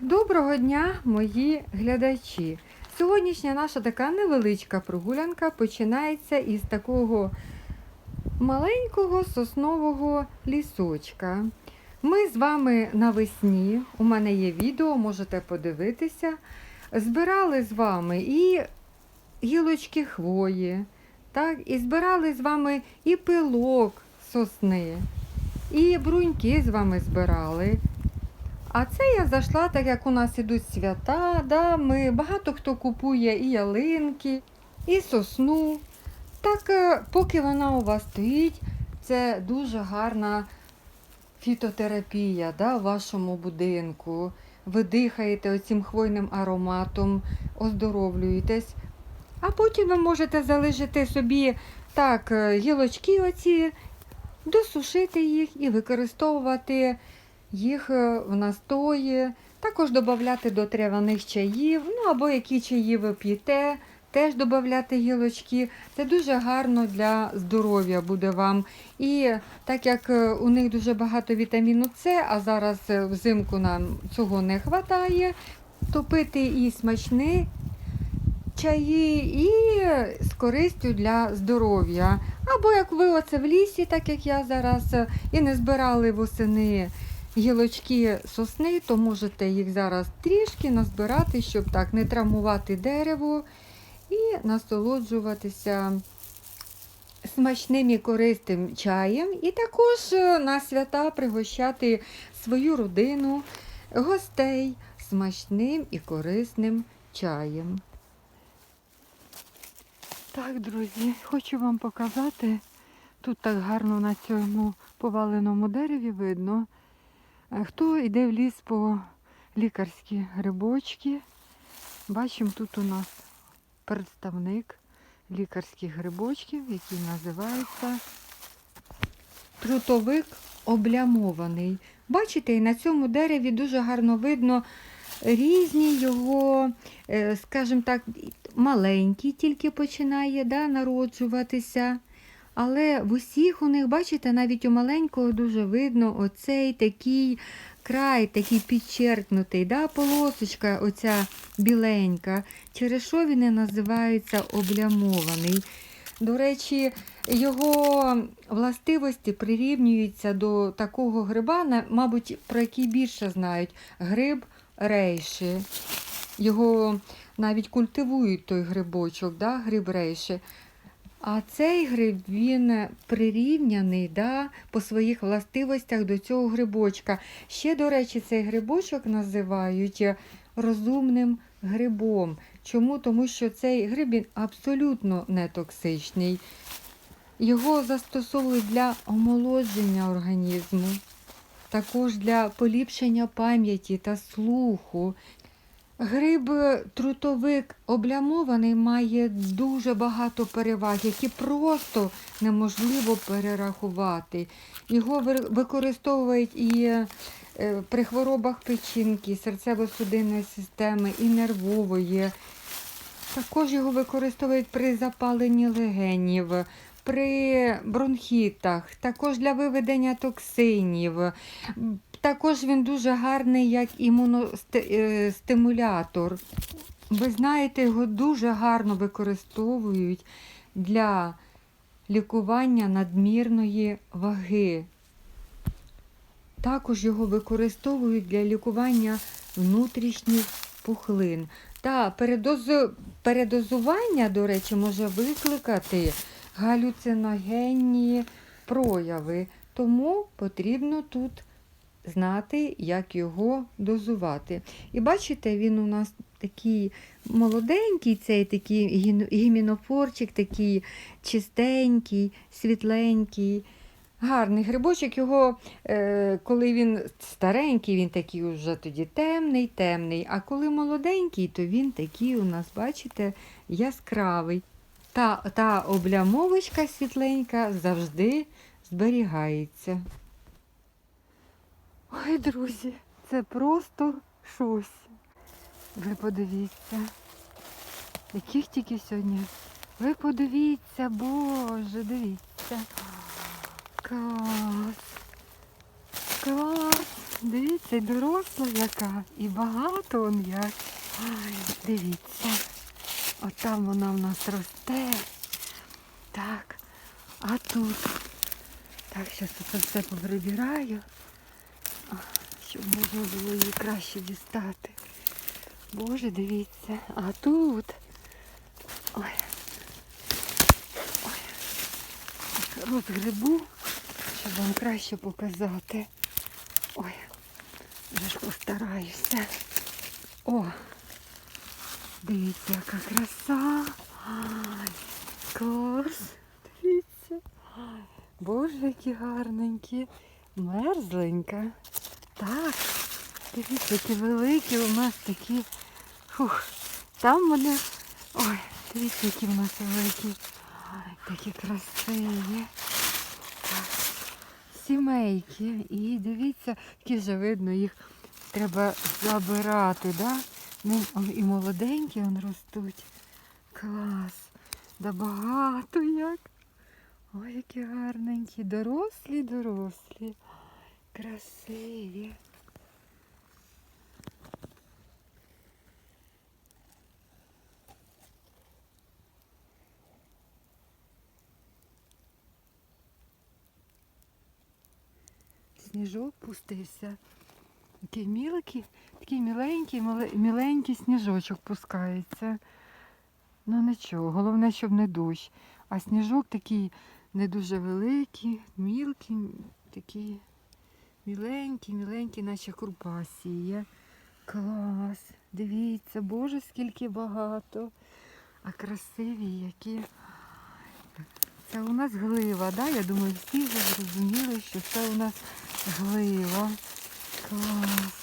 Доброго дня, мої глядачі! Сьогоднішня наша така невеличка прогулянка починається із такого маленького соснового лісочка. Ми з вами навесні, у мене є відео, можете подивитися. Збирали з вами і гілочки хвої, так, і збирали з вами і пилок сосни, і бруньки з вами збирали. А це я зайшла, так як у нас ідуть свята, да, ми, багато хто купує і ялинки, і сосну. Так, е, поки вона у вас стоїть, це дуже гарна фітотерапія да, в вашому будинку. Ви дихаєте оцим хвойним ароматом, оздоровлюєтесь. А потім ви можете залишити собі так, е, гілочки оці, досушити їх і використовувати їх е, в настої, також додати до травяних чаїв, ну або які чаї ви п'єте, теж додати гілочки. Це дуже гарно для здоров'я буде вам. І так як е, у них дуже багато вітаміну С, а зараз е, взимку нам цього не вистачає, то пити і смачні чаї, і з користю для здоров'я. Або як ви оце в лісі, так як я зараз, і не збирали восени гілочки сосни, то можете їх зараз трішки назбирати, щоб так не травмувати дерево і насолоджуватися смачним і корисним чаєм. І також е, на свята пригощати свою родину, гостей смачним і корисним чаєм. Так, друзі, хочу вам показати. Тут так гарно на цьому поваленому дереві видно. Хто йде в ліс по лікарські грибочки, бачимо, тут у нас представник лікарських грибочків, який називається трутовик облямований. Бачите, і на цьому дереві дуже гарно видно різні його, е, скажімо так, маленький тільки починає да, народжуватися. Але в усіх у них, бачите, навіть у маленького дуже видно оцей такий край, такий підчеркнутий, да, полосочка оця біленька, через що він і називається облямований. До речі, його властивості прирівнюються до такого гриба, мабуть, про який більше знають, гриб рейші. Його навіть культивують той грибочок, да, гриб рейші. А цей гриб він прирівняний да, по своїх властивостях до цього грибочка. Ще, до речі, цей грибочок називають розумним грибом. Чому? Тому що цей гриб він абсолютно не токсичний. Його застосовують для омолодження організму, також для поліпшення пам'яті та слуху. Гриб трутовик облямований має дуже багато переваг, які просто неможливо перерахувати. Його використовують і е, при хворобах печінки, серцево-судинної системи, і нервової. Також його використовують при запаленні легенів, при бронхітах, також для виведення токсинів. Також він дуже гарний як імуностимулятор. Ви знаєте, його дуже гарно використовують для лікування надмірної ваги. Також його використовують для лікування внутрішніх пухлин. Та передоз... передозування, до речі, може викликати галюциногенні прояви. Тому потрібно тут знати, як його дозувати. І бачите, він у нас такий молоденький, цей такий гімінофорчик, такий чистенький, світленький. Гарний грибочок, його, е, коли він старенький, він такий вже тоді темний, темний. А коли молоденький, то він такий у нас, бачите, яскравий. Та, та облямовочка світленька завжди зберігається. Ой, друзі, це просто щось. Ви подивіться, яких тільки сьогодні. Ви подивіться, Боже, дивіться. Клас. Клас. Дивіться, і доросла яка, і багато он як. Ай, дивіться. От вона в нас росте. Так. А тут. Так, зараз це все поприбираю, щоб можна було її краще дістати. Боже, дивіться. А тут. Ой. Ой. Розгребу, щоб вам краще показати. Ой, вже ж постараюся. О! Дивіться, яка краса. Ай, клас. Дивіться. Боже, які гарненькі. Мерзленька. Так. Дивіться, які великі у нас такі. Фух. Там вони. Ой, дивіться, які в нас великі. Ай, такі красиві. Сімейки. І дивіться, які вже видно, їх треба забирати, да? І молоденькі он ростуть. Клас. Да багато як. Ой, які гарненькі. Дорослі, дорослі. Красиві. Сніжок пустився. Такий міленький, такий міленький, міленький сніжочок пускається. Ну нічого, головне, щоб не дощ. А сніжок такий не дуже великий, мілкий, такий міленький, міленький, наче крупа сіє. Клас. Дивіться, боже, скільки багато. А красиві які. Це у нас глива, да? Я думаю, всі вже зрозуміли, що це у нас глива. Клас.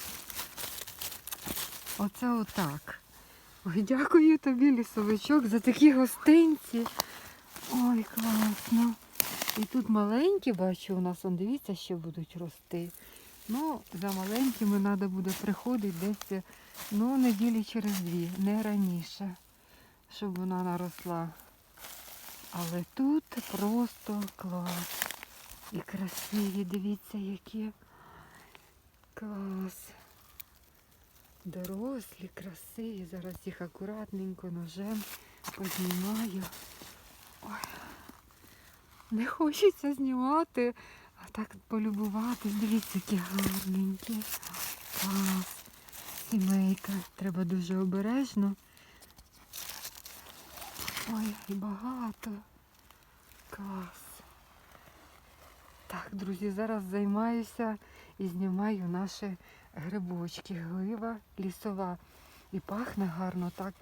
Оце отак. Ой, дякую тобі, лісовичок, за такі гостинці. Ой, класно. І тут маленькі, бачу, у нас, он, дивіться, ще будуть рости. Ну, за маленькими треба буде приходити десь ну, неділі через дві, не раніше, щоб вона наросла. Але тут просто клас. І красиві, дивіться, які. Клас. Дорослі, красиві. Зараз їх акуратненько ножем познімаю. Ой. Не хочеться знімати, а так полюбуватись. Дивіться, які гарненькі. Клас. Сімейка. Треба дуже обережно. Ой, і багато. Клас. Так, друзі, зараз займаюся і знімаю наші грибочки. Глива лісова. І пахне гарно так.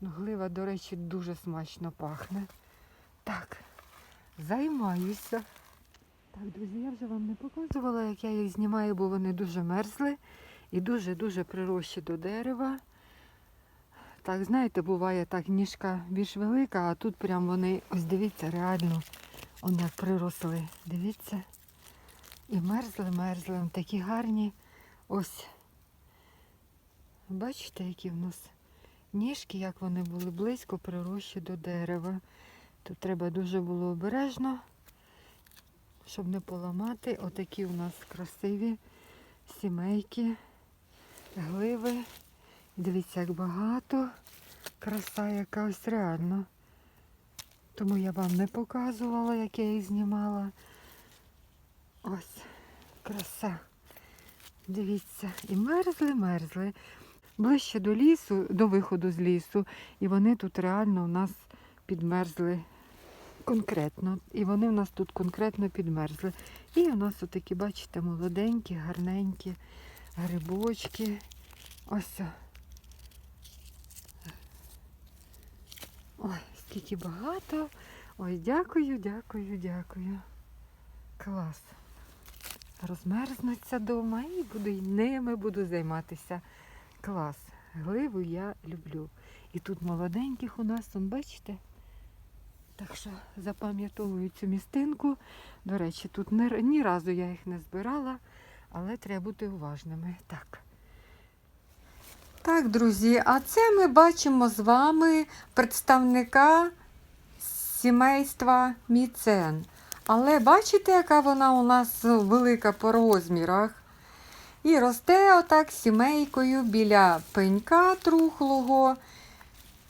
Ну, глива, до речі, дуже смачно пахне. Так, займаюся. Так, друзі, я вже вам не показувала, як я їх знімаю, бо вони дуже мерзли і дуже-дуже прирощі до дерева. Так, знаєте, буває так, ніжка більш велика, а тут прям вони, ось дивіться, реально, он як приросли. Дивіться. І мерзли, мерзли. Такі гарні. Ось. Бачите, які в нас ніжки, як вони були близько прирощі до дерева. Тут треба дуже було обережно, щоб не поламати. Отакі у нас красиві сімейки, гливи. Дивіться, як багато. Краса якась реально. Тому я вам не показувала, як я їх знімала. Ось, краса. Дивіться, і мерзли, мерзли. Ближче до лісу, до виходу з лісу. І вони тут реально у нас підмерзли конкретно. І вони у нас тут конкретно підмерзли. І у нас отакі, бачите, молоденькі, гарненькі грибочки. Ось. Ой, скільки багато. Ой, дякую, дякую, дякую. Клас. Розмерзнуться вдома і буду й ними буду займатися. Клас. Гливу я люблю. І тут молоденьких у нас, он, бачите? Так що запам'ятовую цю містинку. До речі, тут ні, ні разу я їх не збирала, але треба бути уважними. Так. Так, друзі, а це ми бачимо з вами представника сімейства Міцен. Але бачите, яка вона у нас велика по розмірах? І росте отак сімейкою біля пенька трухлого.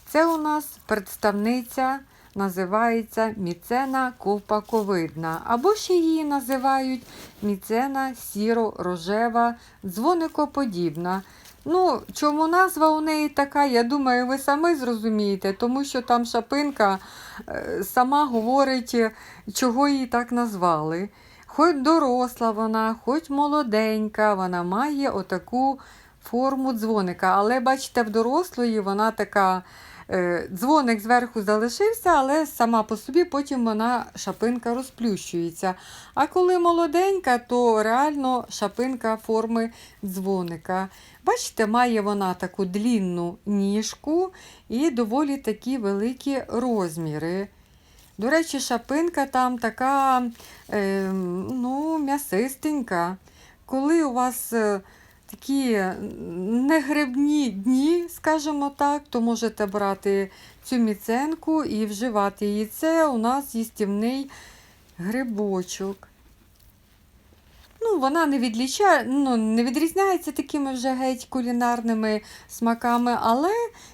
Це у нас представниця називається міцена ковпаковидна, або ще її називають міцена сіро-рожева, дзвоникоподібна. Ну, чому назва у неї така, я думаю, ви самі зрозумієте, тому що там шапинка е, сама говорить, е, чого її так назвали. Хоч доросла вона, хоч молоденька, вона має отаку форму дзвоника. Але бачите, в дорослої вона така. Е, Дзвоник зверху залишився, але сама по собі потім вона шапинка розплющується. А коли молоденька, то реально шапинка форми дзвоника. Бачите, має вона таку длінну ніжку і доволі такі великі розміри. До речі, шапинка там така е, ну, м'ясистенька. Коли у вас е, такі негрибні дні, скажімо так, то можете брати цю міценку і вживати її. Це у нас їстівний грибочок. Ну, вона не, відлічає, ну, не відрізняється такими вже геть кулінарними смаками, але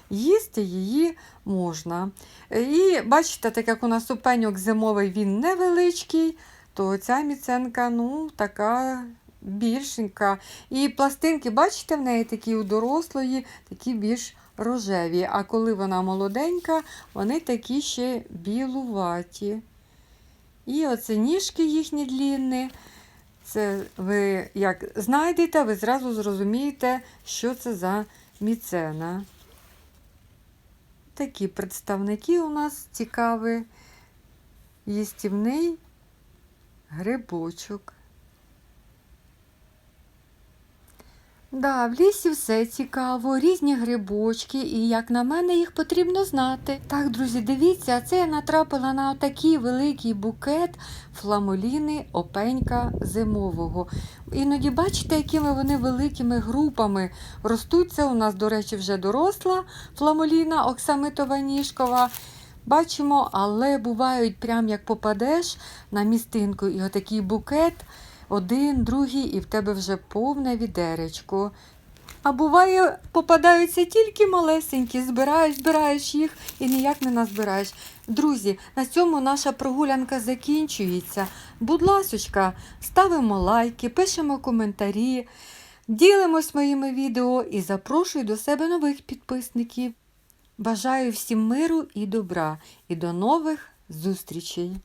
їсти її можна. І бачите, так як у нас супеньок зимовий він невеличкий, то ця міценка ну, така більшенька. І пластинки, бачите, в неї такі у дорослої, такі більш рожеві. А коли вона молоденька, вони такі ще білуваті. І оце ніжки їхні длінні. Це ви як знайдете, ви зразу зрозумієте, що це за міцена. Такі представники у нас цікаві. Їстівний грибочок. Да, в лісі все цікаво, різні грибочки, і, як на мене, їх потрібно знати. Так, друзі, дивіться, це я натрапила на отакий великий букет фламоліни опенька зимового. Іноді бачите, якими вони великими групами ростуть. Це у нас, до речі, вже доросла фламоліна оксамитова ніжкова. Бачимо, але бувають прям як попадеш на містинку і отакий букет один, другий, і в тебе вже повне відеречко. А буває, попадаються тільки малесенькі, збираєш, збираєш їх і ніяк не назбираєш. Друзі, на цьому наша прогулянка закінчується. Будь ласочка, ставимо лайки, пишемо коментарі, ділимось моїми відео і запрошую до себе нових підписників. Бажаю всім миру і добра і до нових зустрічей!